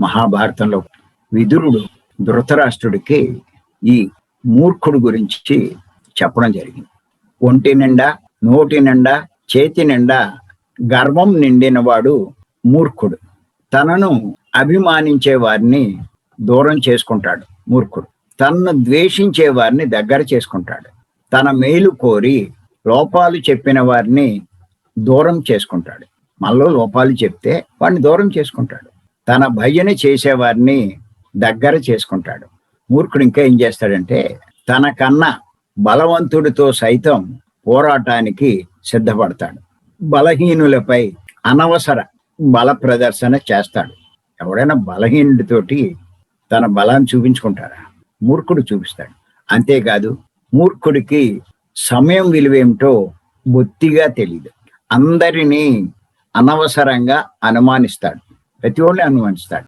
మహాభారతంలో విదురుడు ధృతరాష్ట్రుడికి ఈ మూర్ఖుడు గురించి చెప్పడం జరిగింది. ఒంటి నిండా నోటి నిండా చేతి నిండా గర్వం నిండినవాడు మూర్ఖుడు. తనను అభిమానించే వారిని దూరం చేసుకుంటాడు మూర్ఖుడు. తనను ద్వేషించే వారిని దగ్గర చేసుకుంటాడు. తన మేలు కోరి లోపాలు చెప్పిన వారిని దూరం చేసుకుంటాడు. మనలో లోపాలు చెప్తే వాడిని దూరం చేసుకుంటాడు. తన భయని చేసేవారిని దగ్గర చేసుకుంటాడు. మూర్ఖుడు ఇంకా ఏం చేస్తాడంటే తన కన్నా బలవంతుడితో సైతం పోరాటానికి సిద్ధపడతాడు. బలహీనులపై అనవసర బల ప్రదర్శన చేస్తాడు. ఎవడైనా బలహీనుడితోటి తన బలాన్ని చూపించుకుంటారా? మూర్ఖుడు చూపిస్తాడు. అంతేకాదు మూర్ఖుడికి సమయం విలువేమిటో బొత్తిగా తెలియదు అందరినీ అనవసరంగా అనుమానిస్తాడు. That you only understand.